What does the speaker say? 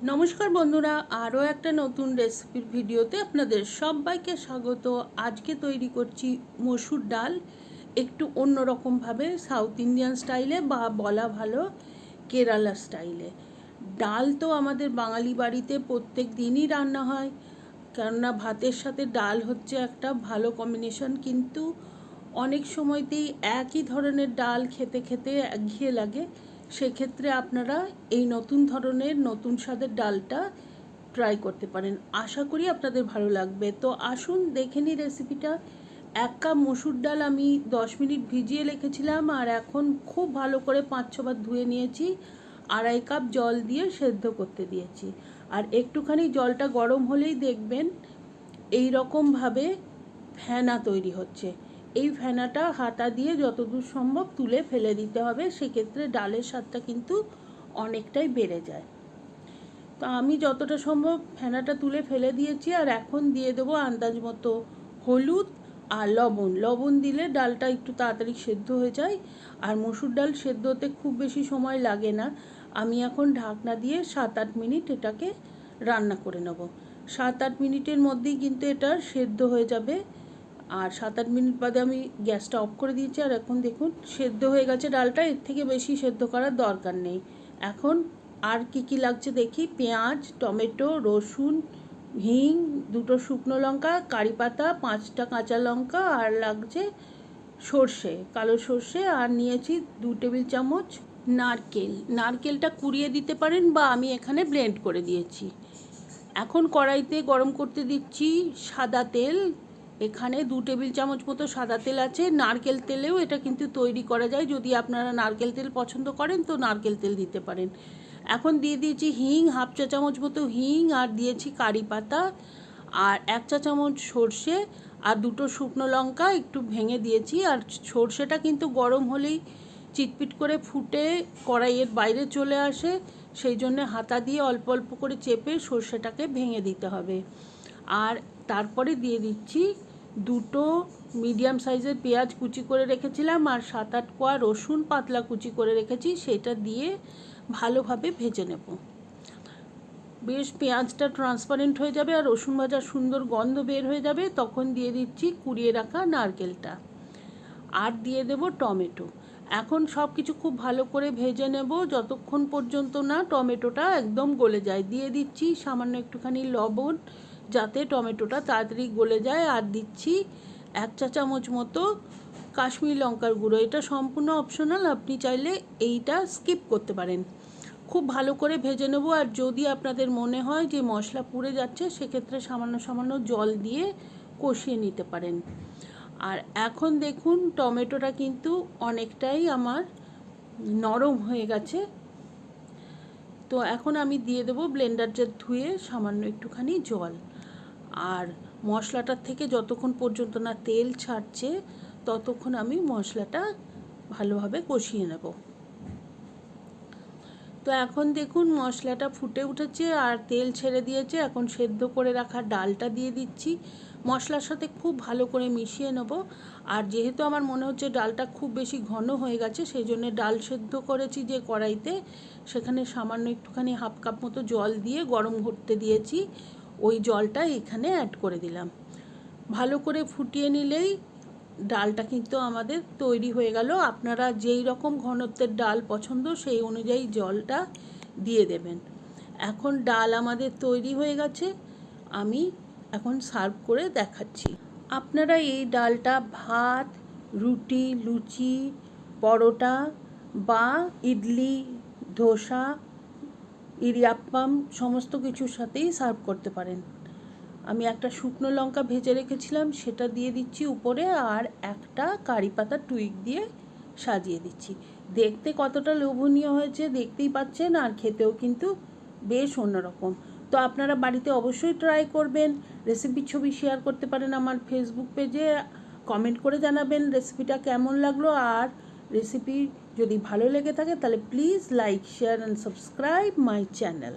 নমস্কার বন্ধুরা, আরও একটা নতুন রেসিপির ভিডিওতে আপনাদের সবাইকে স্বাগত। আজকে তৈরি করছি মসুর ডাল, একটু অন্যরকমভাবে সাউথ ইন্ডিয়ান স্টাইলে বা বলা ভালো কেরালা স্টাইলে। ডাল তো আমাদের বাঙালি বাড়িতে প্রত্যেক দিনই রান্না হয়, কেননা ভাতের সাথে ডাল হচ্ছে একটা ভালো কম্বিনেশন কিন্তু অনেক সময়তেই একই ধরনের ডাল খেতে খেতে একঘেয়ে লাগে। সেক্ষেত্রে আপনারা এই নতুন ধরনের নতুন স্বাদের ডালটা ট্রাই করতে পারেন। আশা করি আপনাদের ভালো লাগবে। তো আসুন, দেখে নিই রেসিপিটা এক কাপ মসুর ডাল আমি দশ মিনিট ভিজিয়ে রেখেছিলাম আর এখন খুব ভালো করে পাঁচ ছবার ধুয়ে নিয়েছি। আড়াই কাপ জল দিয়ে সেদ্ধ করতে দিয়েছি। আর একটুখানি জলটা গরম হলেই দেখবেন এই রকমভাবে ফেনা তৈরি হচ্ছে। এই ফেনাটা হাতা দিয়ে যতদূর সম্ভব তুলে ফেলে দিতে হবে, সেক্ষেত্রে ডালের স্বাদটা কিন্তু অনেকটাই বেড়ে যায়। তো আমি যতটা সম্ভব ফেনাটা তুলে ফেলে দিয়েছি, আর এখন দিয়ে দেবো আন্দাজ মতো হলুদ আর লবণ। লবণ দিলে ডালটা একটু তাড়াতাড়ি সেদ্ধ হয়ে যায়, আর মসুর ডাল সেদ্ধ হতে খুব বেশি সময় লাগে না। আমি এখন ঢাকনা দিয়ে সাত আট মিনিট এটাকে রান্না করে নেব। সাত আট মিনিটের মধ্যেই কিন্তু এটা সেদ্ধ হয়ে যাবে। আর সাত আট মিনিট বাদে আমি গ্যাসটা অফ করে দিয়েছি, আর এখন দেখুন সেদ্ধ হয়ে গেছে ডালটা, এর থেকে বেশি সেদ্ধ করার দরকার নেই। এখন আর কি কি লাগছে দেখি, পেঁয়াজ, টমেটো, রসুন, হিং, দুটো শুকনো লঙ্কা, কারি পাতা, পাঁচটা কাঁচা লঙ্কা, আর লাগছে সর্ষে, কালো সর্ষে, আর নিয়েছি দু টেবিল চামচ নারকেল। নারকেলটা কুড়িয়ে দিতে পারেন বা আমি এখানে ব্লেন্ড করে দিয়েছি। এখন কড়াইতে গরম করতে দিচ্ছি সাদা তেল এখানে দু টেবিল চামচ মতো সাদা তেল আছে। নারকেল তেলেও এটা কিন্তু তৈরি করা যায়। যদি আপনারা নারকেল তেল পছন্দ করেন, তো নারকেল তেল দিতে পারেন। এখন দিয়ে দিয়েছি হিং, হাফ চা চামচ মতো হিং, আর দিয়েছি কারি পাতা, আর এক চা চামচ সর্ষে, আর দুটো শুকনো লঙ্কা একটু ভেঙে দিয়েছি। আর সর্ষেটা কিন্তু গরম হলেই চিটপিট করে ফুটে কড়াইয়ের বাইরে চলে আসে। সেই জন্য হাতা দিয়ে অল্প অল্প করে চেপে সর্ষেটাকে ভেঙে দিতে হবে। আর তারপরে দিয়ে দিচ্ছি দুটো মিডিয়াম সাইজের পেঁয়াজ কুচি করে রেখেছিলাম আর সাত আট কোয়া রসুন পাতলা কুচি করে রেখেছি, সেটা দিয়ে ভালোভাবে ভেজে নেব। বেশ পেঁয়াজটা ট্রান্সপারেন্ট হয়ে যাবে আর রসুন ভাজার সুন্দর গন্ধ বের হয়ে যাবে, তখন দিয়ে দিচ্ছি কুড়িয়ে রাখা নারকেলটা। আর দিয়ে দেব টমেটো। এখন সব কিছু খুব ভালো করে ভেজে নেব, যতক্ষণ পর্যন্ত না টমেটোটা একদম গলে যায়। দিয়ে দিচ্ছি সামান্য একটুখানি লবণ যাতে টমেটোটা তাড়াতাড়ি গলে যায় আর দিচ্ছি এক চা চামচ মতো কাশ্মীর লঙ্কার গুঁড়ো। এটা সম্পূর্ণ অপশনাল আপনি চাইলে এইটা স্কিপ করতে পারেন। খুব ভালো করে ভেজে নেব আর যদি আপনাদের মনে হয় যে মশলা পুড়ে যাচ্ছে, সেক্ষেত্রে সামান্য সামান্য জল দিয়ে কষিয়ে নিতে পারেন। আর এখন দেখুন, টমেটোটা কিন্তু অনেকটাই আমার নরম হয়ে গেছে। তো এখন আমি দিয়ে দেবো ব্লেন্ডার জার ধুয়ে সামান্য একটুখানি জল। আর মশলাটার থেকে যতক্ষণ পর্যন্ত না তেল ছাড়ছে, ততক্ষণ আমি মশলাটা ভালোভাবে কষিয়ে নেব। তো এখন দেখুন মশলাটা ফুটে উঠেছে আর তেল ছেড়ে দিয়েছে। এখন সেদ্ধ করে রাখা ডালটা দিয়ে দিচ্ছি। মশলার সাথে খুব ভালো করে মিশিয়ে নেব। আর যেহেতু আমার মনে হচ্ছে ডালটা খুব বেশি ঘন হয়ে গেছে, সেই জন্য ডাল সেদ্ধ করেছি যে কড়াইতে। সেখানে সামান্য একটুখানি হাফ কাপ মতো জল দিয়ে গরম করতে দিয়েছি। ওই জলটা এখানে অ্যাড করে দিলাম। ভালো করে ফুটিয়ে নিলেই ডালটা কিন্তু আমাদের তৈরি হয়ে গেল। আপনারা যেই রকম ঘনত্বের ডাল পছন্দ, সেই অনুযায়ী জলটা দিয়ে দেবেন। এখন ডাল আমাদের তৈরি হয়ে গেছে। আমি এখন সার্ভ করে দেখাচ্ছি। আপনারা এই ডালটা ভাত, রুটি, লুচি, পরোটা বা ইডলি, ধোসা ইরিয়াপ্পাম সমস্ত কিছুর সাথেই সার্ভ করতে পারেন। আমি একটা শুকনো লঙ্কা ভেজে রেখেছিলাম, সেটা দিয়ে দিচ্ছি উপরে আর একটা কারি পাতা টুইক দিয়ে সাজিয়ে দিচ্ছি। দেখতে কতটা লোভনীয় হয়েছে দেখতেই পাচ্ছেন আর খেতেও কিন্তু বেশ অন্যরকম। তো আপনারা বাড়িতে অবশ্যই ট্রাই করবেন রেসিপির ছবি শেয়ার করতে পারেন আমার ফেসবুক পেজে কমেন্ট করে জানাবেন রেসিপিটা কেমন লাগল আর রেসিপি যদি ভালো লেগে থাকে তাহলে please like share and subscribe my channel